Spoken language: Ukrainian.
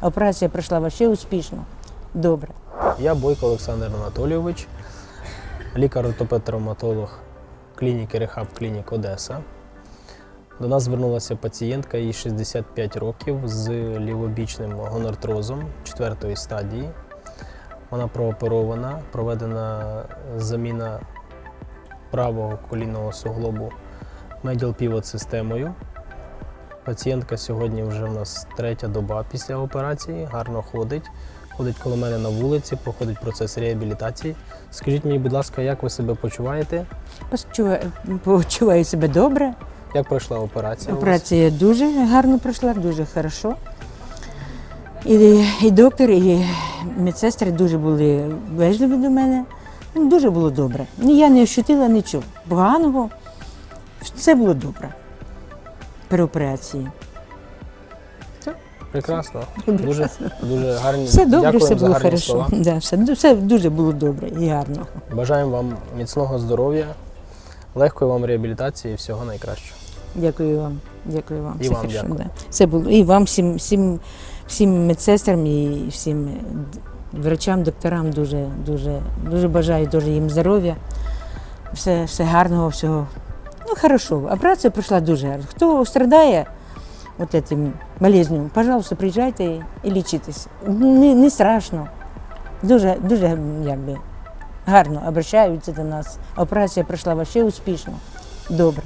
Операція пройшла вообще успішно. Добре. Я Бойко Олександр Анатолійович, лікар-ортопед-травматолог клініки Рехаб Клінік Одеса. До нас звернулася пацієнтка, їй 65 років з лівобічним гонартрозом 4 стадії. Вона прооперована, проведена заміна правого колінного суглобу медіал півот системою. Пацієнтка сьогодні вже в нас третя доба після операції, гарно ходить. Ходить коло мене на вулиці, проходить процес реабілітації. Скажіть мені, будь ласка, як ви себе почуваєте? Почуваю, почуваю себе добре. Як пройшла операція? Операція дуже гарно пройшла, дуже хорошо. І, і доктор, і медсестри дуже були вежливі до мене. Ну, Дуже було добре. Я не ощутила нічого поганого. Все було добре при операції. Прекрасно. Дуже, дуже гарні. Все добре, Дякую все було хорошо. Да, все, все дуже було добре і гарно. Бажаємо вам міцного здоров'я, легкої вам реабілітації і всього найкращого. Дякую вам. Дякую вам. І Все вам хорошо, дякую. Да. Все було. І вам всім, всім, всім медсестрам і всім врачам, докторам дуже, дуже, дуже бажаю дуже їм здоров'я. Все, все гарного, всього. Хорошо. Операція пройшла дуже гарно. Хто страдає от этим болезнью, пожалуйста, приїжджайте і лічитесь. Не, не страшно. Дуже, дуже якби, гарно обращаються до нас. Операція пройшла вообще успішно. Добре.